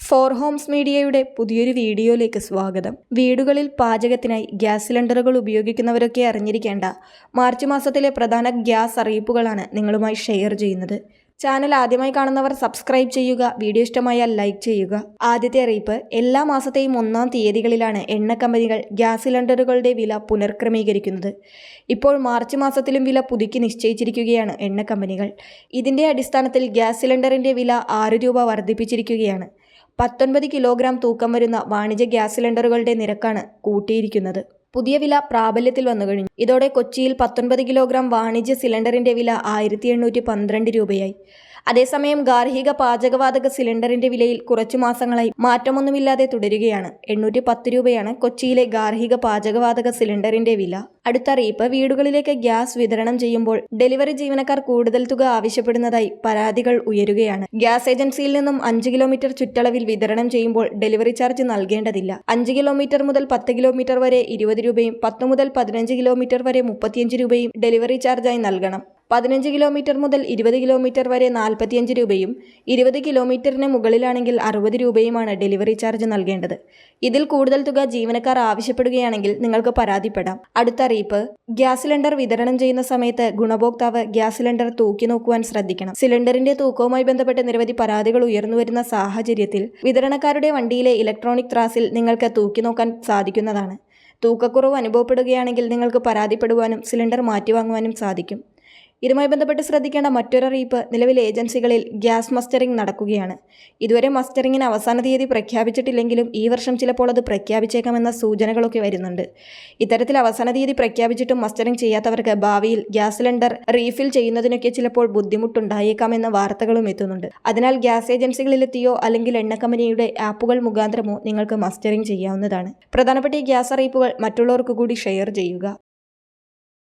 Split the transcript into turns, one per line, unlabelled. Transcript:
Four Holmes മീഡിയയുടെ പുതിയൊരു വീഡിയോയിലേക്ക് സ്വാഗതം. വീടുകളിൽ പാചകത്തിനായി ഗ്യാസ് സിലിണ്ടറുകൾ ഉപയോഗിക്കുന്നവരൊക്കെ അറിഞ്ഞിരിക്കേണ്ട മാർച്ച് മാസത്തിലെ പ്രധാന ഗ്യാസ് അറിയിപ്പുകളാണ് നിങ്ങളുമായി ഷെയർ ചെയ്യുന്നത്. ചാനൽ ആദ്യമായി കാണുന്നവർ സബ്സ്ക്രൈബ് ചെയ്യുക വീഡിയോ ഇഷ്ടമായാൽ ലൈക്ക് ചെയ്യുക. ആദ്യത്തെ അറിയിപ്പ് എല്ലാ മാസത്തെയും ഒന്നാം തീയതികളിലാണ് എണ്ണ കമ്പനികൾ ഗ്യാസ് സിലിണ്ടറുകളുടെ വില പുനർക്രമീകരിക്കുന്നത്. ഇപ്പോൾ മാർച്ച് മാസത്തിലും വില പുതുക്കി നിശ്ചയിച്ചിരിക്കുകയാണ് എണ്ണ കമ്പനികൾ. ഇതിന്റെ അടിസ്ഥാനത്തിൽ ഗ്യാസ് സിലിണ്ടറിന്റെ വില ആറ് രൂപ വർദ്ധിപ്പിച്ചിരിക്കുകയാണ്. പത്തൊൻപത് കിലോഗ്രാം തൂക്കം വരുന്ന വാണിജ്യ ഗ്യാസ് സിലിണ്ടറുകളുടെ നിരക്കാണ് കൂട്ടിയിരിക്കുന്നത്. പുതിയ വില പ്രാബല്യത്തിൽ വന്നു കഴിഞ്ഞു. ഇതോടെ കൊച്ചിയിൽ പത്തൊൻപത് കിലോഗ്രാം വാണിജ്യ സിലിണ്ടറിന്റെ വില ആയിരത്തി രൂപയായി. അതേസമയം ഗാർഹിക പാചകവാതക സിലിണ്ടറിന്റെ വിലയിൽ കുറച്ചു മാസങ്ങളായി മാറ്റമൊന്നുമില്ലാതെ തുടരുകയാണ്. എണ്ണൂറ്റി പത്ത് രൂപയാണ് കൊച്ചിയിലെ ഗാർഹിക പാചകവാതക സിലിണ്ടറിന്റെ വില. അടുത്തറിയിപ്പ് വീടുകളിലേക്ക് ഗ്യാസ് വിതരണം ചെയ്യുമ്പോൾ ഡെലിവറി ജീവനക്കാർ കൂടുതൽ തുക ആവശ്യപ്പെടുന്നതായി പരാതികൾ ഉയരുകയാണ്. ഗ്യാസ് ഏജൻസിയിൽ നിന്നും അഞ്ച് കിലോമീറ്റർ ചുറ്റളവിൽ വിതരണം ചെയ്യുമ്പോൾ ഡെലിവറി ചാർജ് നൽകേണ്ടതില്ല. അഞ്ച് കിലോമീറ്റർ മുതൽ പത്ത് കിലോമീറ്റർ വരെ ഇരുപത് രൂപയും പത്ത് മുതൽ പതിനഞ്ച് കിലോമീറ്റർ വരെ മുപ്പത്തിയഞ്ച് രൂപയും ഡെലിവറി ചാർജായി നൽകണം. പതിനഞ്ച് കിലോമീറ്റർ മുതൽ ഇരുപത് കിലോമീറ്റർ വരെ നാൽപ്പത്തിയഞ്ച് രൂപയും ഇരുപത് കിലോമീറ്ററിന് മുകളിലാണെങ്കിൽ അറുപത് രൂപയുമാണ് ഡെലിവറി ചാർജ് നൽകേണ്ടത്. ഇതിൽ കൂടുതൽ തുക ജീവനക്കാർ ആവശ്യപ്പെടുകയാണെങ്കിൽ നിങ്ങൾക്ക് പരാതിപ്പെടാം. അടുത്ത അറിയിപ്പ്. ഗ്യാസ് സിലിണ്ടർ വിതരണം ചെയ്യുന്ന സമയത്ത് ഗുണഭോക്താവ് ഗ്യാസ് സിലിണ്ടർ തൂക്കി നോക്കുവാൻ ശ്രദ്ധിക്കണം. സിലിണ്ടറിന്റെ തൂക്കവുമായി ബന്ധപ്പെട്ട് നിരവധി പരാതികൾ ഉയർന്നുവരുന്ന സാഹചര്യത്തിൽ വിതരണക്കാരുടെ വണ്ടിയിലെ ഇലക്ട്രോണിക് ത്രാസിൽ നിങ്ങൾക്ക് തൂക്കി നോക്കാൻ സാധിക്കുന്നതാണ്. തൂക്കക്കുറവ് അനുഭവപ്പെടുകയാണെങ്കിൽ നിങ്ങൾക്ക് പരാതിപ്പെടുവാനും സിലിണ്ടർ മാറ്റിവാങ്ങുവാനും സാധിക്കും. ഇതുമായി ബന്ധപ്പെട്ട് ശ്രദ്ധിക്കേണ്ട മറ്റൊരറിയിപ്പ് നിലവിൽ ഏജൻസികളിൽ ഗ്യാസ് മസ്റ്ററിംഗ് നടക്കുകയാണ്. ഇതുവരെ മസ്റ്ററിങ്ങിന് അവസാന തീയതി പ്രഖ്യാപിച്ചിട്ടില്ലെങ്കിലും ഈ വർഷം ചിലപ്പോൾ അത് പ്രഖ്യാപിച്ചേക്കാമെന്ന സൂചനകളൊക്കെ വരുന്നുണ്ട്. ഇത്തരത്തിൽ അവസാന തീയതി പ്രഖ്യാപിച്ചിട്ടും മസ്റ്ററിംഗ് ചെയ്യാത്തവർക്ക് ഭാവിയിൽ ഗ്യാസ് സിലിണ്ടർ റീഫിൽ ചെയ്യുന്നതിനൊക്കെ ചിലപ്പോൾ ബുദ്ധിമുട്ടുണ്ടായേക്കാമെന്ന വാർത്തകളും എത്തുന്നുണ്ട്. അതിനാൽ ഗ്യാസ് ഏജൻസികളിലെത്തിയോ അല്ലെങ്കിൽ എണ്ണ കമ്പനിയുടെ ആപ്പുകൾ മുഖാന്തരമോ നിങ്ങൾക്ക് മസ്റ്ററിംഗ് ചെയ്യാവുന്നതാണ്. പ്രധാനപ്പെട്ട ഈ ഗ്യാസ് അറിയിപ്പുകൾ മറ്റുള്ളവർക്ക് കൂടി ഷെയർ ചെയ്യുക.